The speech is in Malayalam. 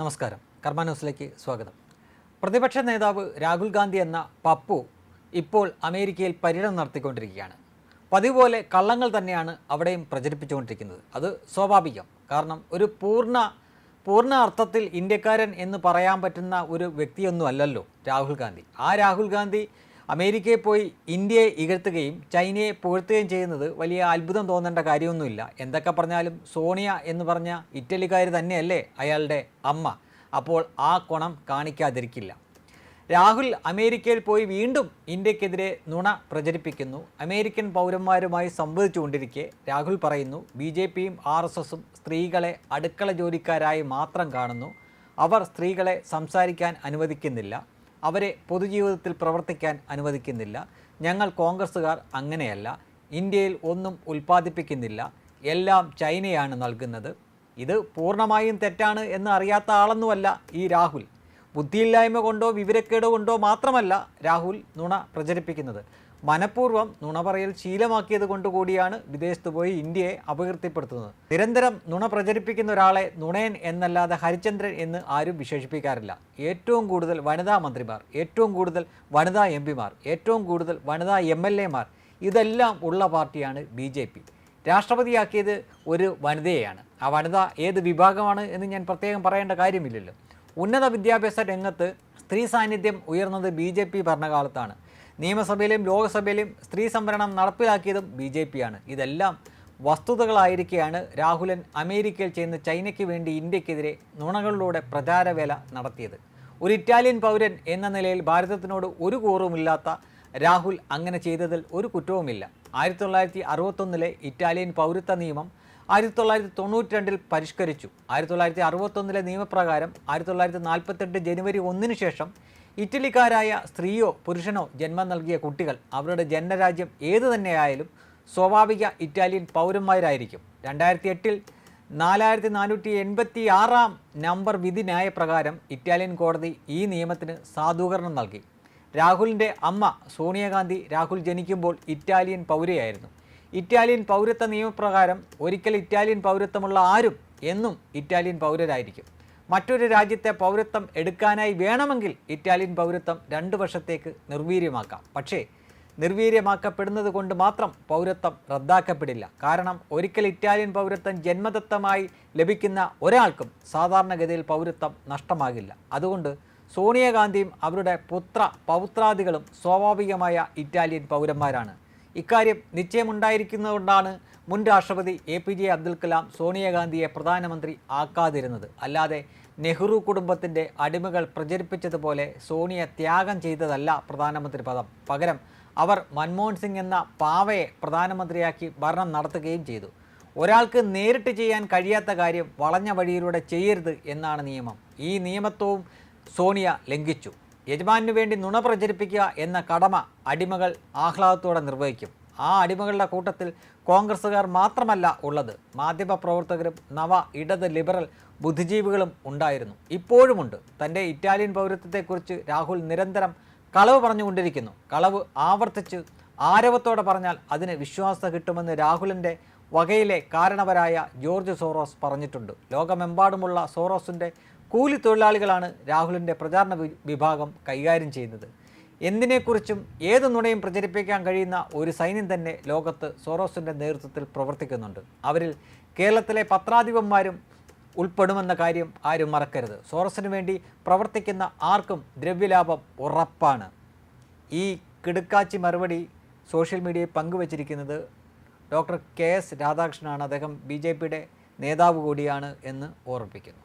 നമസ്കാരം. കർമ്മ ന്യൂസിലേക്ക് സ്വാഗതം. പ്രതിപക്ഷ നേതാവ് രാഹുൽ ഗാന്ധി എന്ന പപ്പു ഇപ്പോൾ അമേരിക്കയിൽ പര്യടനം നടത്തിക്കൊണ്ടിരിക്കുകയാണ്. പതിവ് പോലെ കള്ളങ്ങൾ തന്നെയാണ് അവിടെയും പ്രചരിപ്പിച്ചുകൊണ്ടിരിക്കുന്നത്. അത് സ്വാഭാവികം. കാരണം ഒരു പൂർണ പൂർണ അർത്ഥത്തിൽ ഇന്ത്യക്കാരൻ എന്ന് പറയാൻ പറ്റുന്ന ഒരു വ്യക്തിയൊന്നും അല്ലല്ലോ രാഹുൽ ഗാന്ധി. ആ രാഹുൽ ഗാന്ധി അമേരിക്കയിൽ പോയി ഇന്ത്യയെ ഇകഴ്ത്തുകയും ചൈനയെ പുകഴ്ത്തുകയും ചെയ്യുന്നത് വലിയ അത്ഭുതം തോന്നേണ്ട കാര്യമൊന്നുമില്ല. എന്തൊക്കെ പറഞ്ഞാലും സോണിയ എന്ന് പറഞ്ഞ ഇറ്റലിക്കാർ തന്നെയല്ലേ അയാളുടെ അമ്മ. അപ്പോൾ ആ കുണം കാണിക്കാതിരിക്കില്ല. രാഹുൽ അമേരിക്കയിൽ പോയി വീണ്ടും ഇന്ത്യക്കെതിരെ നുണ പ്രചരിപ്പിക്കുന്നു. അമേരിക്കൻ പൗരന്മാരുമായി സംവദിച്ചുകൊണ്ടിരിക്കെ രാഹുൽ പറയുന്നു ബി ജെ പിയും ആർ എസ് എസും സ്ത്രീകളെ അടുക്കള ജോലിക്കാരായി മാത്രം കാണുന്നു. അവർ സ്ത്രീകളെ സംസാരിക്കാൻ അനുവദിക്കുന്നില്ല. അവരെ പൊതുജീവിതത്തിൽ പ്രവർത്തിക്കാൻ അനുവദിക്കുന്നില്ല. ഞങ്ങൾ കോൺഗ്രസ്സുകാർ അങ്ങനെയല്ല. ഇന്ത്യയിൽ ഒന്നും ഉൽപ്പാദിപ്പിക്കുന്നില്ല. എല്ലാം ചൈനയാണ് നൽകുന്നത്. ഇത് പൂർണമായും തെറ്റാണ് എന്ന് അറിയാത്ത ആളൊന്നുമല്ല ഈ രാഹുൽ. ബുദ്ധിയില്ലായ്മ കൊണ്ടോ വിവരക്കേടോ കൊണ്ടോ മാത്രമല്ല രാഹുൽ നുണ പ്രചരിപ്പിക്കുന്നത്. മനഃപൂർവം നുണ പറയൽ ശീലമാക്കിയത് കൊണ്ട് കൂടിയാണ് വിദേശത്ത് പോയി ഇന്ത്യയെ അപകീർത്തിപ്പെടുത്തുന്നത്. നിരന്തരം നുണ പ്രചരിപ്പിക്കുന്ന ഒരാളെ നുണയൻ എന്നല്ലാതെ ഹരിചന്ദ്രൻ എന്ന് ആരും വിശേഷിപ്പിക്കാറില്ല. ഏറ്റവും കൂടുതൽ വനിതാ മന്ത്രിമാർ ഏറ്റവും കൂടുതൽ വനിതാ എം പിമാർ ഏറ്റവും കൂടുതൽ വനിതാ എം എൽ എമാർ ഇതെല്ലാം ഉള്ള പാർട്ടിയാണ് ബി ജെ പി. രാഷ്ട്രപതിയാക്കിയത് ഒരു വനിതയെയാണ്. ആ വനിത ഏത് വിഭാഗമാണ് എന്ന് ഞാൻ പ്രത്യേകം പറയേണ്ട കാര്യമില്ലല്ലോ. ഉന്നത വിദ്യാഭ്യാസ രംഗത്ത് സ്ത്രീ സാന്നിധ്യം ഉയർന്നത് ബി ജെ പി ഭരണകാലത്താണ്. നിയമസഭയിലും ലോക്സഭയിലും സ്ത്രീ സംവരണം നടപ്പിലാക്കിയതും ബി ജെ പിയാണ്. ഇതെല്ലാം വസ്തുതകളായിരിക്കെയാണ് രാഹുലൻ അമേരിക്കയിൽ ചെയ്യുന്ന ചൈനയ്ക്ക് വേണ്ടി ഇന്ത്യക്കെതിരെ നുണകളിലൂടെ പ്രചാരവേല നടത്തിയത്. ഒരു ഇറ്റാലിയൻ പൗരൻ എന്ന നിലയിൽ ഭാരതത്തിനോട് ഒരു കൂറുമില്ലാത്ത രാഹുൽ അങ്ങനെ ചെയ്തതിൽ ഒരു കുറ്റവുമില്ല. ആയിരത്തി തൊള്ളായിരത്തി അറുപത്തൊന്നിലെ ഇറ്റാലിയൻ പൗരത്വ നിയമം ആയിരത്തി തൊള്ളായിരത്തി തൊണ്ണൂറ്റി രണ്ടിൽ പരിഷ്കരിച്ചു. ആയിരത്തി തൊള്ളായിരത്തി അറുപത്തൊന്നിലെ നിയമപ്രകാരം ആയിരത്തി തൊള്ളായിരത്തി നാൽപ്പത്തെട്ട് ജനുവരി ഒന്നിനു ശേഷം ഇറ്റലിക്കാരായ സ്ത്രീയോ പുരുഷനോ ജന്മം നൽകിയ കുട്ടികൾ അവരുടെ ജന്മരാജ്യം ഏതു തന്നെയായാലും സ്വാഭാവിക ഇറ്റാലിയൻ പൗരന്മാരായിരിക്കും. രണ്ടായിരത്തി എട്ടിൽ നാലായിരത്തി നാനൂറ്റി എൺപത്തി ആറാം നമ്പർ വിധി ന്യായപ്രകാരം ഇറ്റാലിയൻ കോടതി ഈ നിയമത്തിന് സാധൂകരണം നൽകി. രാഹുലിന്റെ അമ്മ സോണിയാഗാന്ധി രാഹുൽ ജനിക്കുമ്പോൾ ഇറ്റാലിയൻ പൗരയായിരുന്നു. ഇറ്റാലിയൻ പൗരത്വ നിയമപ്രകാരം ഒരിക്കൽ ഇറ്റാലിയൻ പൗരത്വമുള്ള ആരും എന്നും ഇറ്റാലിയൻ പൗരരായിരിക്കും. മറ്റൊരു രാജ്യത്തെ പൗരത്വം എടുക്കാനായി വേണമെങ്കിൽ ഇറ്റാലിയൻ പൗരത്വം രണ്ട് വർഷത്തേക്ക് നിർവീര്യമാക്കാം. പക്ഷേ നിർവീര്യമാക്കപ്പെടുന്നത് കൊണ്ട് മാത്രം പൗരത്വം റദ്ദാക്കപ്പെടില്ല. കാരണം ഒരിക്കൽ ഇറ്റാലിയൻ പൗരത്വം ജന്മദത്തമായി ലഭിക്കുന്ന ഒരാൾക്കും സാധാരണഗതിയിൽ പൗരത്വം നഷ്ടമാകില്ല. അതുകൊണ്ട് സോണിയാഗാന്ധിയും അവരുടെ പുത്ര പൗത്രാദികളും സ്വാഭാവികമായ ഇറ്റാലിയൻ പൗരന്മാരാണ്. ഇക്കാര്യം നിശ്ചയമുണ്ടായിരിക്കുന്നതുകൊണ്ടാണ് മുൻ രാഷ്ട്രപതി A P J Abdul Kalam സോണിയാഗാന്ധിയെ പ്രധാനമന്ത്രി ആക്കാതിരുന്നത്. അല്ലാതെ നെഹ്റു കുടുംബത്തിന്റെ അടിമകൾ പ്രചരിപ്പിച്ചതുപോലെ സോണിയ ത്യാഗം ചെയ്തതല്ല പ്രധാനമന്ത്രി പദം. പകരം അവർ മൻമോഹൻ സിംഗ് എന്ന പാവയെ പ്രധാനമന്ത്രിയാക്കി ഭരണം നടത്തുകയും ചെയ്തു. ഒരാൾക്ക് നേരിട്ട് ചെയ്യാൻ കഴിയാത്ത കാര്യം വളഞ്ഞ വഴിയിലൂടെ ചെയ്യരുത് എന്നാണ് നിയമം. ഈ നിയമത്വവും സോണിയ ലംഘിച്ചു. യജമാനു വേണ്ടി നുണ പ്രചരിപ്പിക്കുക എന്ന കടമ അടിമകൾ ആഹ്ലാദത്തോടെ നിർവഹിക്കും. ആ അടിമകളുടെ കൂട്ടത്തിൽ കോൺഗ്രസ്സുകാർ മാത്രമല്ല ഉള്ളത്. മാധ്യമപ്രവർത്തകരും നവ ഇടത് ലിബറൽ ബുദ്ധിജീവികളും ഉണ്ടായിരുന്നു. ഇപ്പോഴുമുണ്ട്. തന്റെ ഇറ്റാലിയൻ പൗരത്വത്തെക്കുറിച്ച് രാഹുൽ നിരന്തരം കളവ് പറഞ്ഞുകൊണ്ടിരിക്കുന്നു. കളവ് ആവർത്തിച്ച് ആരവത്തോടെ പറഞ്ഞാൽ അതിന് വിശ്വാസം കിട്ടുമെന്ന് രാഹുലിന്റെ വകയിലെ കാരണവരായ ജോർജ് സോറോസ് പറഞ്ഞിട്ടുണ്ട്. ലോകമെമ്പാടുമുള്ള സോറോസിന്റെ കൂലി തൊഴിലാളികളാണ് രാഹുലിന്റെ പ്രചാരണ വിഭാഗം കൈകാര്യം ചെയ്യുന്നത്. എന്തിനെക്കുറിച്ചും ഏത് നുണയും പ്രചരിപ്പിക്കാൻ കഴിയുന്ന ഒരു സൈന്യം തന്നെ ലോകത്ത് സോറോസിന്റെ നേതൃത്വത്തിൽ പ്രവർത്തിക്കുന്നുണ്ട്. അവരിൽ കേരളത്തിലെ പത്രാധിപന്മാരും ഉൾപ്പെടുമെന്ന കാര്യം ആരും മറക്കരുത്. സോറസിന് വേണ്ടി പ്രവർത്തിക്കുന്ന ആർക്കും ദ്രവ്യലാഭം ഉറപ്പാണ്. ഈ കിടുക്കാച്ചി മറുപടി സോഷ്യൽ മീഡിയയിൽ പങ്കുവച്ചിരിക്കുന്നത് ഡോക്ടർ കെ എസ് രാധാകൃഷ്ണനാണ്. അദ്ദേഹം ബി ജെ പിയുടെ നേതാവ് കൂടിയാണ് എന്ന് ഓർമ്മിപ്പിക്കുന്നു.